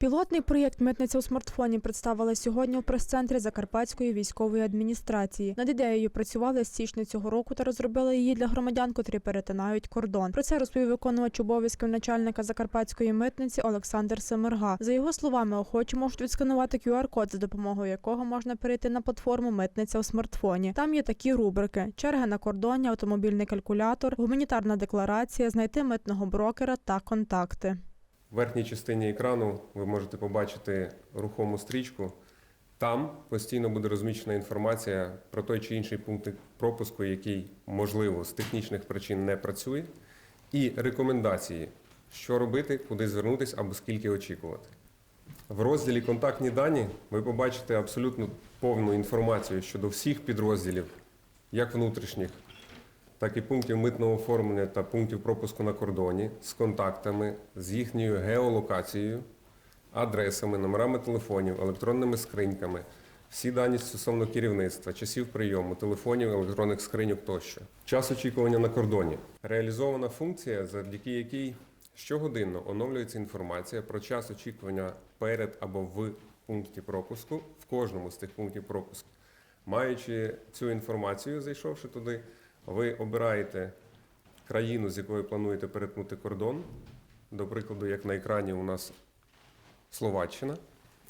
Пілотний проєкт Митниця у смартфоні представили сьогодні у прес-центрі Закарпатської військової адміністрації. Над ідеєю працювали з січня цього року та розробили її для громадян, котрі перетинають кордон. Про це розповів виконувач обов'язків начальника Закарпатської митниці Олександр Семерга. За його словами, охочі можуть відсканувати QR-код, за допомогою якого можна перейти на платформу Митниця у смартфоні. Там є такі рубрики: черги на кордоні, автомобільний калькулятор, гуманітарна декларація, знайти митного брокера та контакти. В верхній частині екрану ви можете побачити рухому стрічку. Там постійно буде розміщена інформація про той чи інший пункт пропуску, який, можливо, з технічних причин не працює, і рекомендації, що робити, куди звернутися або скільки очікувати. В розділі Контактні дані ви побачите абсолютно повну інформацію щодо всіх підрозділів, як внутрішніх, так і пунктів митного оформлення та пунктів пропуску на кордоні з контактами, з їхньою геолокацією, адресами, номерами телефонів, електронними скриньками, всі дані стосовно керівництва, часів прийому, телефонів, електронних скриньок тощо. Час очікування на кордоні. Реалізована функція, завдяки якій щогодинно оновлюється інформація про час очікування перед або в пункті пропуску в кожному з тих пунктів пропуску. Маючи цю інформацію, зайшовши туди, ви обираєте країну, з якою плануєте перетнути кордон. До прикладу, як на екрані у нас Словаччина.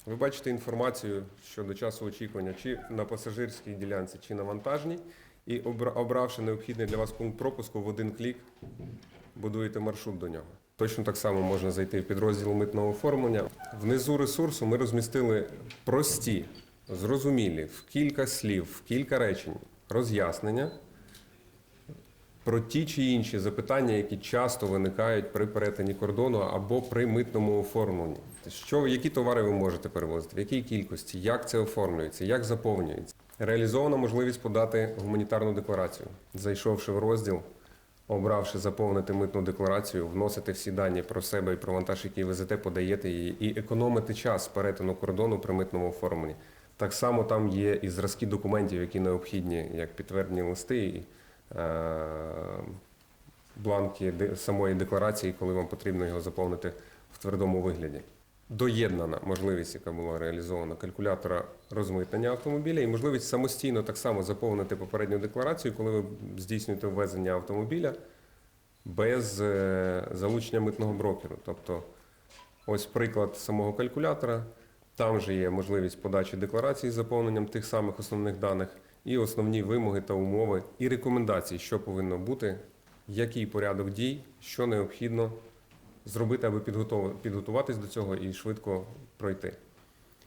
Ви бачите інформацію щодо часу очікування чи на пасажирській ділянці, чи на вантажній. І обравши необхідний для вас пункт пропуску в один клік, будуєте маршрут до нього. Точно так само можна зайти в підрозділ митного оформлення. Внизу ресурсу ми розмістили прості, зрозумілі, в кілька слів, в кілька речень роз'яснення про ті чи інші запитання, які часто виникають при перетині кордону або при митному оформленні. Що, які товари ви можете перевозити, в якій кількості, як це оформлюється, як заповнюється. Реалізована можливість подати гуманітарну декларацію, зайшовши в розділ, обравши заповнити митну декларацію, вносити всі дані про себе і про вантаж, який везете, подаєте її, і економити час перетину кордону при митному оформленні. Так само там є і зразки документів, які необхідні, як підтвердні листи. Е, бланки самої декларації, коли вам потрібно його заповнити в твердому вигляді. Доєднана можливість, яка була реалізована калькулятора розмитнення автомобіля, і можливість самостійно так само заповнити попередню декларацію, коли ви здійснюєте ввезення автомобіля без е, залучення митного брокеру. Тобто, ось приклад самого калькулятора. Там же є можливість подачі декларації з заповненням тих самих основних даних, і основні вимоги та умови, і рекомендації, що повинно бути, який порядок дій, що необхідно зробити, аби підготуватись до цього і швидко пройти.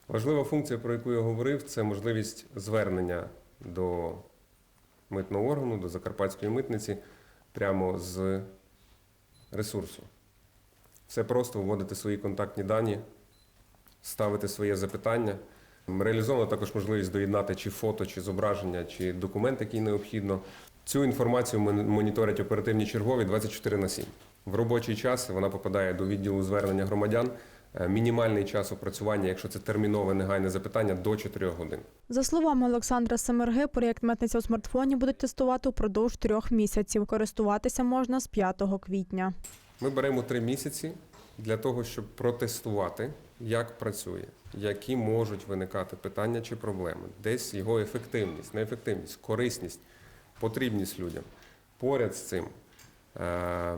Важлива функція, про яку я говорив, це можливість звернення до митного органу, до Закарпатської митниці прямо з ресурсу. Все просто вводити свої контактні дані, ставити своє запитання. Реалізована також можливість доєднати чи фото, чи зображення, чи документ, який необхідно. Цю інформацію моніторять оперативні чергові 24 на 7. В робочий час вона попадає до відділу звернення громадян. Е, Мінімальний час опрацювання, якщо це термінове негайне запитання, до 4 годин. За словами Олександра Семерги, проєкт Митниця у смартфоні будуть тестувати впродовж трьох місяців. Користуватися можна з 5 квітня. Ми беремо три місяці для того, щоб протестувати, як працює, які можуть виникати питання чи проблеми, десь його ефективність, неефективність, корисність, потрібність людям. Поряд з цим е-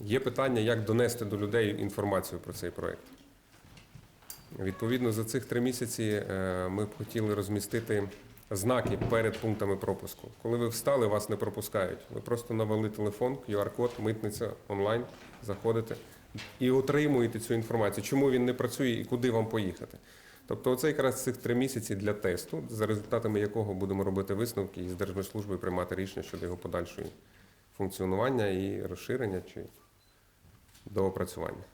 є питання, як донести до людей інформацію про цей проект. Відповідно, за цих три місяці е, ми б хотіли розмістити знаки перед пунктами пропуску. Коли ви встали, вас не пропускають. Ви просто навели телефон, QR-код, митниця онлайн, заходите і отримуєте цю інформацію, чому він не працює і куди вам поїхати. Тобто, оце якраз цих три місяці для тесту, за результатами якого будемо робити висновки і з Держмитслужбою приймати рішення щодо його подальшої функціонування і розширення чи доопрацювання.